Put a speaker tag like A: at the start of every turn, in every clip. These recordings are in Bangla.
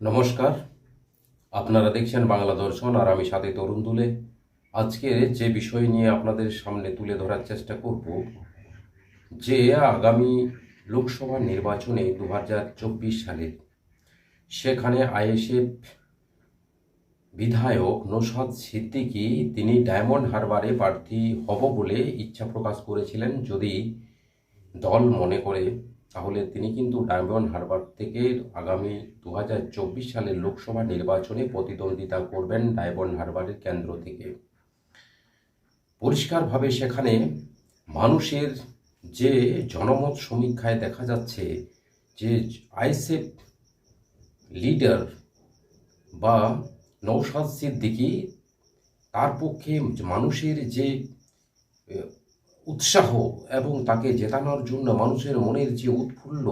A: নমস্কার। আপনারা দেখছেন বাংলা দর্শন, আর আমি সাথে তরুণ দুলে। আজকে যে বিষয় নিয়ে আপনাদের সামনে তুলে ধরার চেষ্টা করব, যে আগামী লোকসভা নির্বাচনে দু হাজার চব্বিশ সালে সেখানে আইএসএফ বিধায়ক নৌসাদ সিদ্দিকী, তিনি ডায়মন্ড হারবারে প্রার্থী হব বলে ইচ্ছা প্রকাশ করেছিলেন, যদি দল মনে করে। তাহলে তিনি কিন্তু ডায়মন্ড হারবার থেকে আগামী দু হাজার চব্বিশ সালের লোকসভা নির্বাচনে প্রতিদ্বন্দ্বিতা করবেন ডায়মন্ড হারবারের কেন্দ্র থেকে। পরিষ্কারভাবে সেখানে মানুষের যে জনমত সমীক্ষায় দেখা যাচ্ছে যে আইসেফ লিডার বা নৌসাদ সিদ্দিকী, তার পক্ষে মানুষের যে উৎসাহ এবং তাকে জেতানোর জন্য মানুষের মনের যে উৎফুল্ল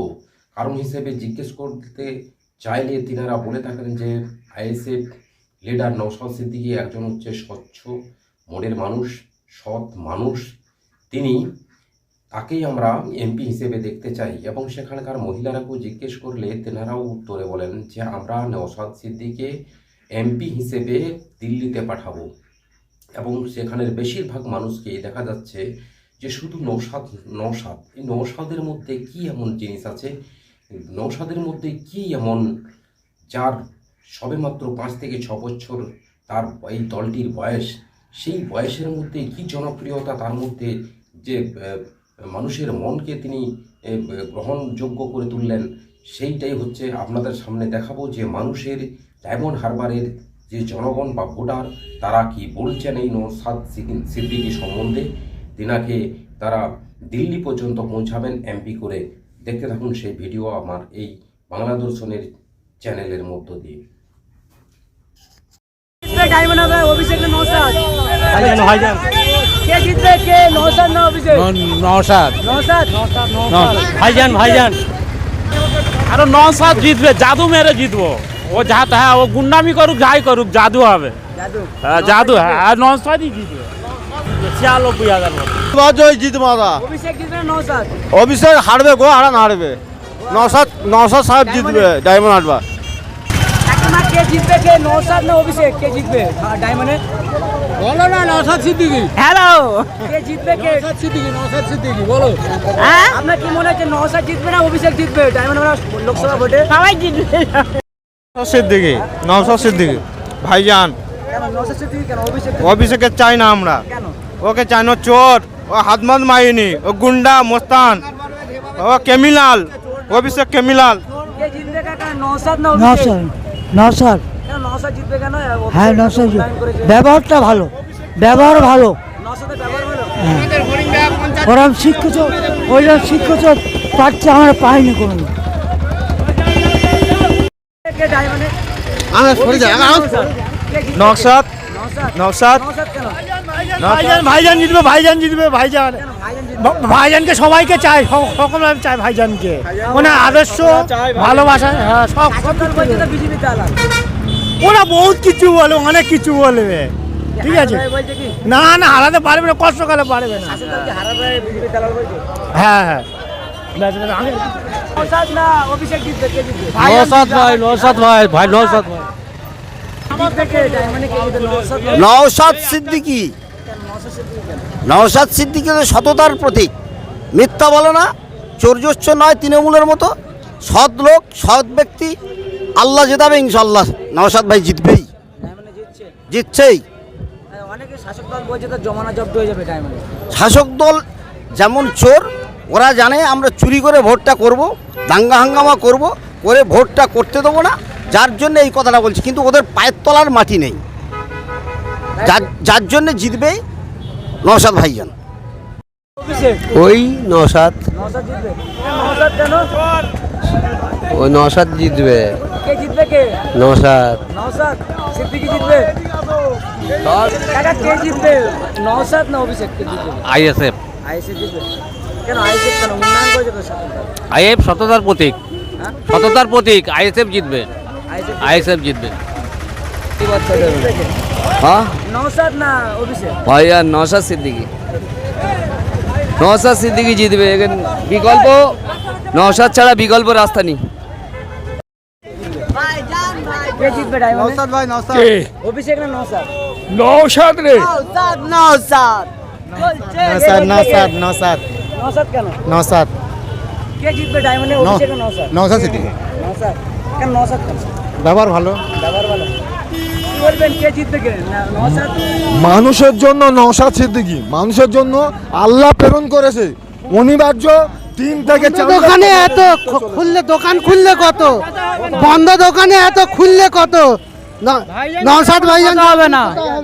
A: কারণ হিসেবে জিজ্ঞেস করতে চাইলে তিনারা বলে থাকেন যে আইএসএফ লিডার নৌসাদ সিদ্দিকী একজন হচ্ছে স্বচ্ছ, মনের মানুষ, সৎ মানুষ। তিনি তাকেই আমরা এমপি হিসেবে দেখতে চাই এবং সেখানকার মহিলারাকেও জিজ্ঞেস করলে তেনারাও উত্তরে বলেন যে আমরা নৌসাদ সিদ্দিকে এমপি হিসেবে দিল্লিতে পাঠাবো। এবং সেখানের বেশিরভাগ মানুষকেই দেখা যাচ্ছে যে শুধু নৌসাদ নৌসাদ, এই নৌসাদের মধ্যে কি এমন জিনিস আছে? নৌসাদের মধ্যে কি এমন যার সবেমাত্র পাঁচ থেকে ছ বছর তার এই দলটির বয়স, সেই বয়সের মধ্যে কি জনপ্রিয়তা তার মধ্যে যে মানুষের মনকে তিনি গ্রহণযোগ্য করে তুললেন, সেইটাই হচ্ছে আপনাদের সামনে দেখাবো যে মানুষের ডায়মন্ড হারবারের যে জনগণ বা ভোটার, তারা কি বলছেন এই নৌসাদ সিদ্দিক- সম্বন্ধে? তিনাকে তারা দিল্লি পর্যন্ত পৌঁছাবেন এমপি করে। দেখতে থাকুন সেই ভিডিও আমার এই বাংলা দর্শনের চ্যানেলের মধ্য দিয়ে।
B: অভিষেক না নৌসাদ
C: ভাইজান ভাইজান
B: কে জিতবে? কে নৌসাদ না অভিষেক?
C: নওশাদ।
B: নৌসাদ
C: ভাইজান ভাইজান আরে নওশাদ জিতবে জাদু মেরে জিতবো। ও যা হ্যাঁ ও গুন্ডামি করুক যাই করুক জাদু হবে।
B: জাদু।
C: হ্যাঁ জাদু হ্যাঁ আর জিতবে। ছিয়ানব্বই হাজার
D: জয় জিত মারা।
B: অভিষেক জিতবে না নৌসাদ।
D: অভিষেক হারবে গো হারান হারবে। নশাদ নশাদ সাহেব জিতবে ডায়মন্ড হারবার
B: কে জিতবে? কে নৌসাদ না অভিষেক? কে জিতবে? ডায়মন্ডে
E: বলো না নসাদ সিদ্দিকি।
B: হ্যালো কে জিতবে কে?
E: নসাদ সিদ্দিকি নসাদ সিদ্দিকি বলো।
B: হ্যাঁ? আপনার কি মনে হচ্ছে নৌসাদ জিতবে না অভিষেক জিতবে? ডায়মন্ড লোকসভা ভোটে সবাই জিতবে।
D: সিদ্দিকি সিদ্দিকি। ভাইজান।
B: কেন নৌসাদ কেন? অভিষেক
D: অভিষেকের চাই না আমরা।
B: কেন?
D: ওকে চাই না চোর ও হাতমাত মাইনি ও গুন্ডা মোস্তান ও কেমিলাল অভিষেক কেমিলাল।
B: কে জিতবে কাকা? নৌসাদ না অভিষেক?
F: নশাদ নশাদ
B: কেন নৌসাদ জিতবে কেন?
F: হ্যাঁ
B: উন্নয়ন করেছে।
F: ব্যবহারটা ভালো। ব্যবহার ভালো।
B: ভালো?
F: ওরম শিক্ষিত ওইরকম শিক্ষিত পাচ্ছে আমরা পাইনি কোনো
B: কে ডায়মন্ডে
C: ভাইজান ভাইজান জিতবে ভাইজান জিতবে ভাইজান।
B: ভাইজান
C: ভাইজানকে সবাইকে চাই সকল চাই ভাইজানকে। মানে আদর্শ ভালোবাসা হ্যাঁ সব ওরা বহুত কিছু বলে অনেক কিছু বলবে ঠিক আছে? না না হারাতে পারবে না কষ্টকালে পারবে না। হ্যাঁ হ্যাঁ।
B: নৌসাদ না অভিষেক জিতবে কে জিতবে?
C: নসাদ ভাই নসাদ ভাই ভাই নসাদ ভাই।
B: জিতবে কে ডায়মন্ডে কে জিতবে? নৌসাদ
G: নওশাদ সিদ্দিকী
B: কেন নৌসাদ সিদ্দিকী কেন
G: নওশাদ সিদ্দিকী সততার প্রতীক। মিথ্যা বলে না চৌর্যস্য নয়, তৃণমূলের মতো। সৎ লোক, সৎ ব্যক্তি, আল্লাহ জেতাবে ইনশাল্লাহ নওশাদ ভাই জিতবেই। জিতছেই।
B: শাসক দল
G: যেমন চোর, ওরা জানে আমরা চুরি করে ভোটটা করব, দাঙ্গা হাঙ্গামা করব, করে ভোটটা করতে দেবো না, যার জন্য এই কথাটা বলছি। কিন্তু ওদের পায়ের তলার মাটি নেই। যার জন্য জিতবেই নওশাদ ভাইজান।
H: ওই নসাদ
B: নৌসাদ জিতবে। কেন নৌসাদ কেন?
H: ওই নসাদ জিতবে।
B: কে জিতবে কে?
H: নসাদ
B: নৌসাদ সিদ্দিকী জিতবে? কাকা কে জিতবে? নৌসাদ না অভিষেক কে জিতবে?
H: আইএসএফ।
B: আইএসএ জিতবে। কেন আইএসএ কেন? উন্নয়ন করেছে তো শাসক দল
H: আইএফ সততার প্রতীক।
B: হ্যাঁ?
H: সততার প্রতীক আইএসএফ জিতবে।
B: আইএসএ
H: আইএসএফ জিতবে? হ্যাঁ?
B: নৌসাদ না অভিষেক?
H: ভাই আর নসাদ সিদ্দিকি। নসাদ সিদ্দিকি জিতবে এখানে বিকল্প নসাদ ছাড়া বিকল্প রাস্তা নেই।
I: রে।
B: কেন? কে জিতবে ডায়মন্ডে অভিষেক
D: সিদ্দিকি।
B: কেন
D: ব্যবহার ভালো।
B: দাবার ভালো।
J: মানুষের জন্য নওশাদ সিদ্দিকী মানুষের জন্য আল্লাহ প্রেরণ করেছে। অনিবার্য তিন থেকে
F: দোকানে এত খুললে দোকান খুললে কত? বন্ধ দোকানে এত খুললে কত? নসাদ ভাইজান হবে না?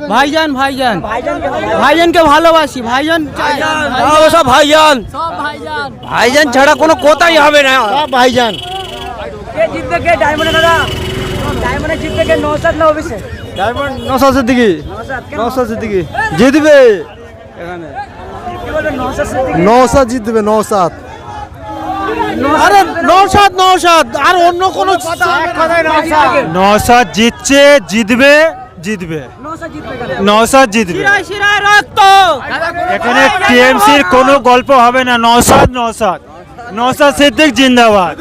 F: ভাইজান ভাইজান।
B: ভাইজানকে ভালো-
F: ভাইজানকে ভালোবাসি ভাইজান
K: সব ভাইজান। ভাইজান ছাড়া কোনো কথাই হবে না।
D: সব ভাইজান।
B: কে জিতবে কে? ডায়মন্ডে দাদা। ডায়মন্ডে জিতবে কে? নৌসাদ না অভিষেক?
D: ডায়মন্ড নৌসাদ সিদ্দিকি।
B: নৌসাদ
D: নৌসাদ জিতবে
B: বলবেন নৌসাদ
J: জিতবে নওশাদ।
F: আরে নৌসাদ নৌসাদ আর অন্য কোনো
D: নৌসাদ জিতছে জিতবে জিতবে।
B: নৌসাদ জিতবে।
D: নৌসাদ এখানে টিএমসির কোনো গল্প হবে না। নৌসাদ নৌসাদ নৌসাদ সিদ্দিক জিন্দাবাদ।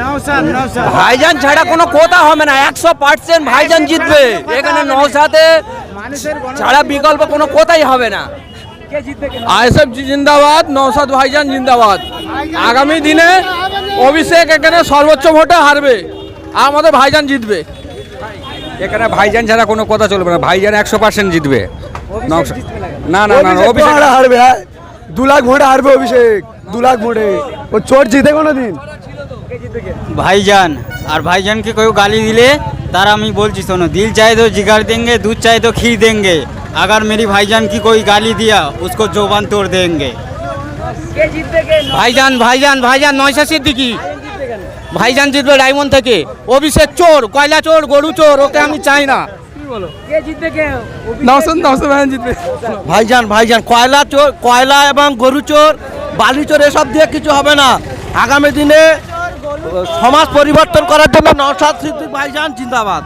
B: নৌসাদ
K: ভাইজান ছাড়া কোনো কথা হবে না একশো পার্সেন্ট ভাইজান জিতবে। এখানে নৌসাতে ছাড়া বিকল্প কোনো কথাই হবে না। আইএসএফ জিন্দাবাদ নৌসাদ ভাইজান জিন্দাবাদ। আগামী দিনে অভিষেক এখানে সর্বোচ্চ ভোটে হারবে। আর আমাদের ভাইজান জিতবে। এখানে ভাইজান ছাড়া কোনো কথা চলবে না। ভাইজান একশো পার্সেন্ট জিতবে।
B: না।
K: না না না না, অভিষেক
J: হারবে হ্যাঁ। দু লাখ ভোটে হারবে অভিষেক, দু লাখ ভোটে। ও চোর জিতে কোনো দিন
F: ভাইজান, আর ভাইজানকে কেউ গালি দিলে, তার আমি বলছি, শোনো, দিল চাই তো জিগার দেঙ্গে, দুধ চাই তো ক্ষীর দেঙ্গে। আগার মেরি ভাইজান কি কই গালি দিয়া, উসকো জোবান तोड़
B: দেঙ্গে।
K: ভাইজান ভাইজান ভাইজান, নয়শা সিদ্দিকি। ভাইজান জিতবে ডায়মন্ড থেকে। অভিষেক চোর, কয়লা চোর, গরু চোর, ওকে আমি চাই না।
B: কে জিতবে কে
K: জিতবে।
L: ভাইজান ভাইজান কয়লা চোর কয়লা এবং গরু চোর বালি চোর এসব দিয়ে কিছু হবে না। আগামী দিনে সমাজ পরিবর্তন করার জন্য নসাদ সিদ্দিক ভাইজান জিন্দাবাদ।